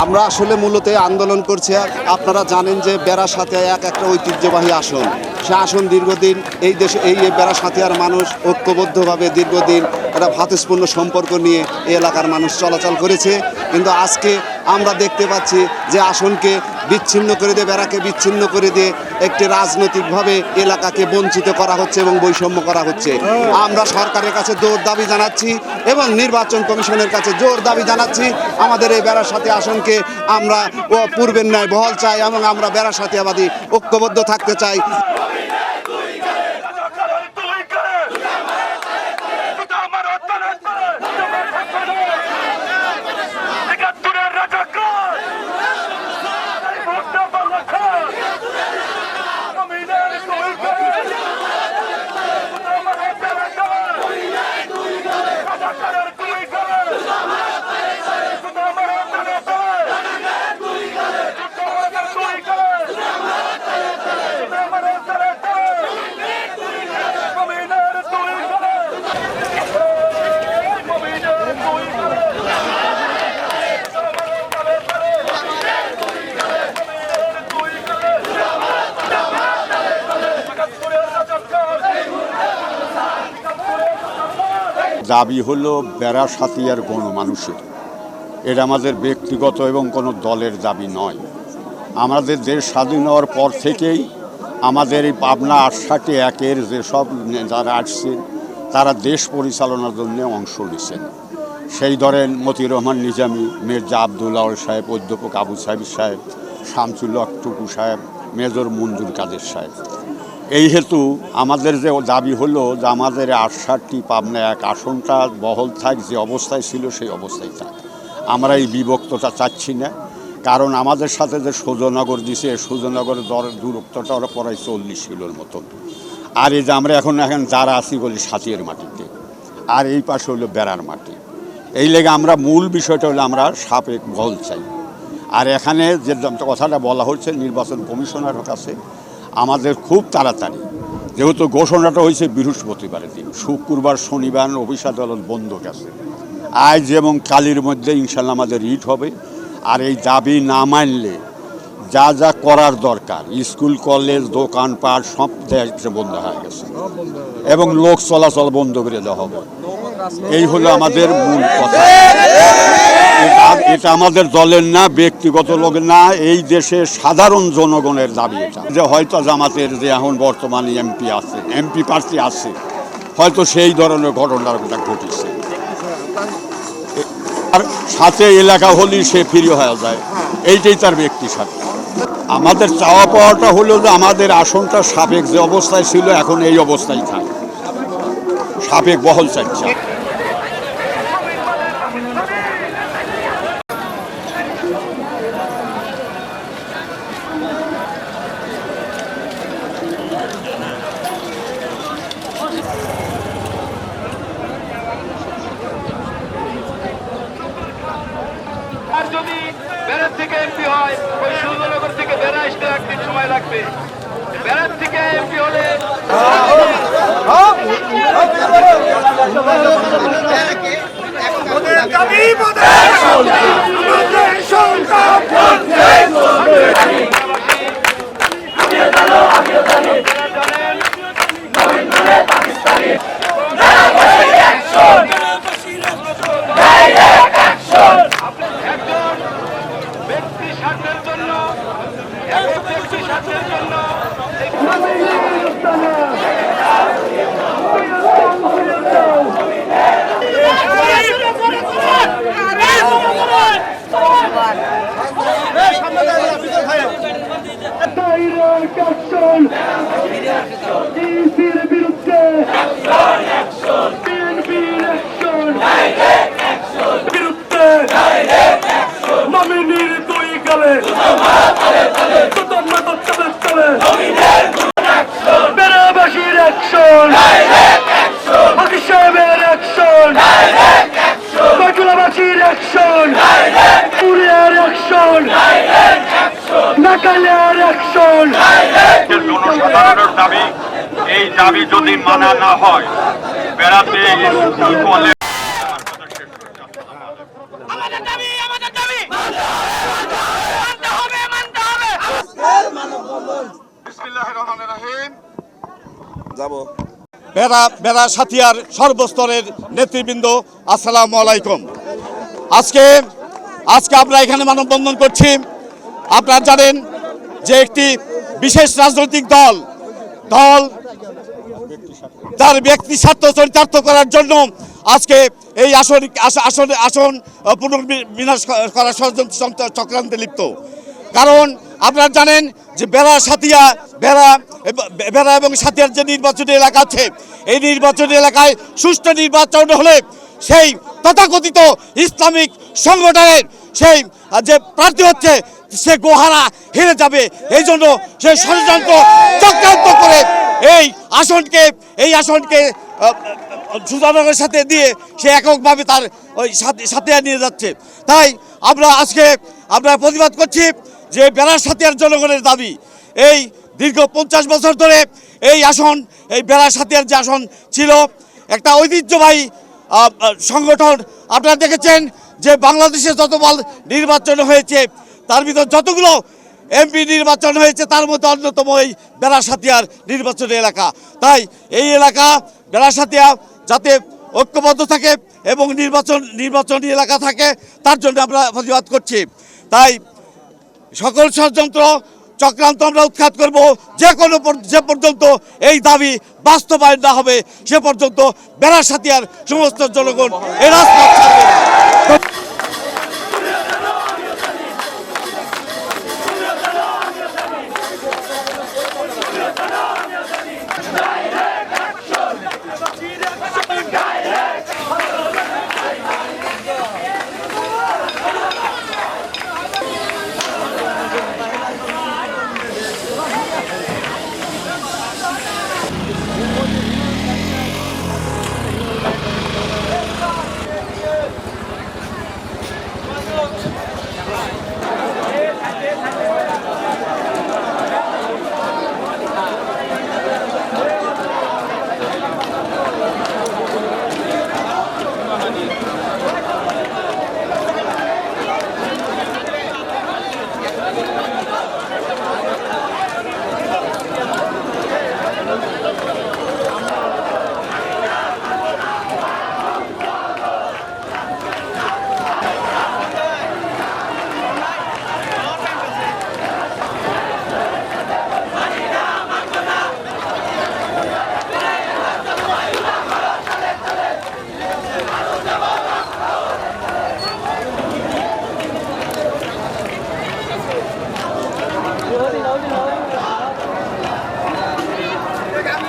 আমরা আসলে মূলত আন্দোলন করছি। আপনারা জানেন যে বেড়া সাথে এক একটা ঐতিহ্যবাহী আসন। সে আসন দীর্ঘদিন এই দেশে এই বেড়া সাথিয়ার মানুষ ঐক্যবদ্ধভাবে দীর্ঘদিন একটা ভাতস্পূর্ণ সম্পর্ক নিয়ে এই এলাকার মানুষ চলাচল করেছে। কিন্তু আজকে আমরা দেখতে পাচ্ছি যে আসনকে বিচ্ছিন্ন করে দিয়ে বেড়াকে বিচ্ছিন্ন করে দিয়ে একটি রাজনৈতিকভাবে এলাকাকে বঞ্চিত করা হচ্ছে এবং বৈষম্য করা হচ্ছে। আমরা সরকারের কাছে জোর দাবি জানাচ্ছি এবং নির্বাচন কমিশনের কাছে জোর দাবি জানাচ্ছি। আমাদের এই বেড়ার সাথে আসনকে আমরা পূর্বের ন্যায় বহল চাই এবং আমরা বেড়ার সাথীবাদী ঐক্যবদ্ধ থাকতে চাই রাজাকারের তুই করে শুধু আমার অত্যাচার করে একাত্তরের রাজাকার এই ভোটটা বাংলা খান জমিনের তুই করে শুধু আমার অত্যাচার করে রাজাকারের তুই করে শুধু আমার অত্যাচার করে শুধু আমার তুই করে শুধু আমার অত্যাচার করে জমিনের তুই করে জমিনের তুই করে দাবি হলো বেড়া সাথিয়ার গণমানুষের। এটা আমাদের ব্যক্তিগত এবং কোনো দলের দাবি নয়। আমাদের দেশ স্বাধীন হওয়ার পর থেকেই আমাদের এই পাবনা আটষাটি একের যেসব যারা আসছেন, তারা দেশ পরিচালনার জন্য অংশ নিছেন। সেই ধরেন মতিউর রহমান নিজামি, মির্জা আবদুল্লাহ সাহেব, অধ্যাপক আবু সাহেব সাহেব, শামসুল হক টুকু সাহেব, মেজর মঞ্জুর কাদের সাহেব। এই হেতু আমাদের যে দাবি হলো যে আমাদের আটষাটটি পাবনা এক আসনটা বহল থাক, যে অবস্থায় ছিল সেই অবস্থায় থাক। আমরা এই বিভক্তটা চাচ্ছি না। কারণ আমাদের সাথে যে সুজনগর দিছে সুজনগরের দর দূরত্বটা ওরা প্রায় চল্লিশ কিলোর মতন। আর এই যে আমরা এখন এখন যারা আছি বলি সাথিয়ের মাটিতে, আর এই পাশে হলো বেড়ার মাটি। এই লেগে আমরা মূল বিষয়টা হলো আমরা সাপেক বল চাই। আর এখানে যে কথাটা বলা হচ্ছে, নির্বাচন কমিশনারের কাছে আমাদের খুব তাড়াতাড়ি। যেহেতু ঘোষণাটা হয়েছে বৃহস্পতিবারের দিন, শুক্রবার, শনিবার অফিস আদালত বন্ধ গেছে। আজ এবং কালির মধ্যে ইনশাল্লাহ আমাদের রিট হবে। আর এই দাবি না মানলে যা যা করার দরকার, স্কুল, কলেজ, দোকানপাট সব বন্ধ হয়ে গেছে। এবং লোক চলাচল বন্ধ করে দেওয়া হবে। এই হলো আমাদের মূল কথা। এটা- আমাদের দলের না, ব্যক্তিগত লোকের না, এই দেশের সাধারণ জনগণের দাবি এটা। যে হয়তো জামাতের যে এখন বর্তমানে এমপি আছে এমপি প্রার্থী আছে, হয়তো সেই ধরনের ঘটনাটা ঘটেছে। আর সাথে এলাকা হলেই সে ফ্রি হয়ে যায়। এইটাই তার ব্যক্তি সাথে। আমাদের চাওয়া পাওয়াটা হলো যে আমাদের আসনটা সাবেক যে অবস্থায় ছিল, এখন এই অবস্থায় থাকে। সাবেক বহল চাইছে আর যদি বেড়ার থেকে এমপি হয় ওই সুন্দরনগর থেকে বেড়া আসতে একদিন সময় লাগবে বেড়ার থেকে এমপি হলে একজন ব্যক্তি স্বার্থের জন্য একক ব্যক্তি স্বার্থের জন্য বাইরের কাকশন ইসির বিরুদ্ধে বিএনপির তত্ত্বের তলে বেড়াবাসীর অ্যাকশন হকি সাহেবের অ্যাকশন বাটুলাবাসীর অ্যাকশন পুরিয়ার অ্যাকশন নাকালের অ্যাকশন জনসাধারণের দাবি এই দাবি যদি মানা না হয় বেড়াতে স্কুল কলেজ আমাদের দাবি আমাদের দাবি যাব। বেড়া বেড়া সাথিয়ার সর্বস্তরের নেতৃবৃন্দ, আসসালামু আলাইকুম। আজকে আজকে আমরা এখানে মানববন্ধন করছি। আপনারা জানেন যে একটি বিশেষ রাজনৈতিক দল দল তার ব্যক্তি স্বার্থ চরিতার্থ করার জন্য আজকে এই আসন, আস- আসন আসন পুনর্বিনাশ করার ষড়যন্ত্র চক্রান্তে লিপ্ত। কারণ আপনারা জানেন যে বেড়া সাথিয়া বেড়া বেড়া এবং সাথিয়ার যে নির্বাচনী এলাকা আছে, এই নির্বাচনী এলাকায় সুষ্ঠু নির্বাচন হলে সেই তথাকথিত ইসলামিক সংগঠনের সেই, যে প্রার্থী হচ্ছে, সে গোহারা হেরে যাবে। এই জন্য সে ষড়যন্ত্র চক্রান্ত করে এই আসনকে এই আসনকে সুজানগরের সাথে দিয়ে সে এককভাবে তার ওই সাথে নিয়ে যাচ্ছে। তাই আমরা আজকে, আমরা প্রতিবাদ করছি যে আর জনগণের দাবি, এই দীর্ঘ পঞ্চাশ বছর ধরে এই আসন, এই সাথে যে আসন ছিল, একটা ঐতিহ্যবাহী সংগঠন আপনারা দেখেছেন যে বাংলাদেশে যতবার নির্বাচন হয়েছে, তার ভিতর যতগুলো এমপি নির্বাচন হয়েছে, তার মধ্যে অন্যতম এই বেড়াসাতিয়ার নির্বাচনী এলাকা। তাই এই এলাকা বেড়াসাতিয়া যাতে ঐক্যবদ্ধ থাকে এবং নির্বাচন, নির্বাচনী এলাকা থাকে, তার জন্য আমরা প্রতিবাদ করছি। তাই সকল ষড়যন্ত্র চক্রান্ত আমরা উৎখাত করব। যে কোনো যে পর্যন্ত এই দাবি বাস্তবায়ন না হবে, সে পর্যন্ত বেড়াসাতিয়ার সমস্ত জনগণ এরা রাজপথ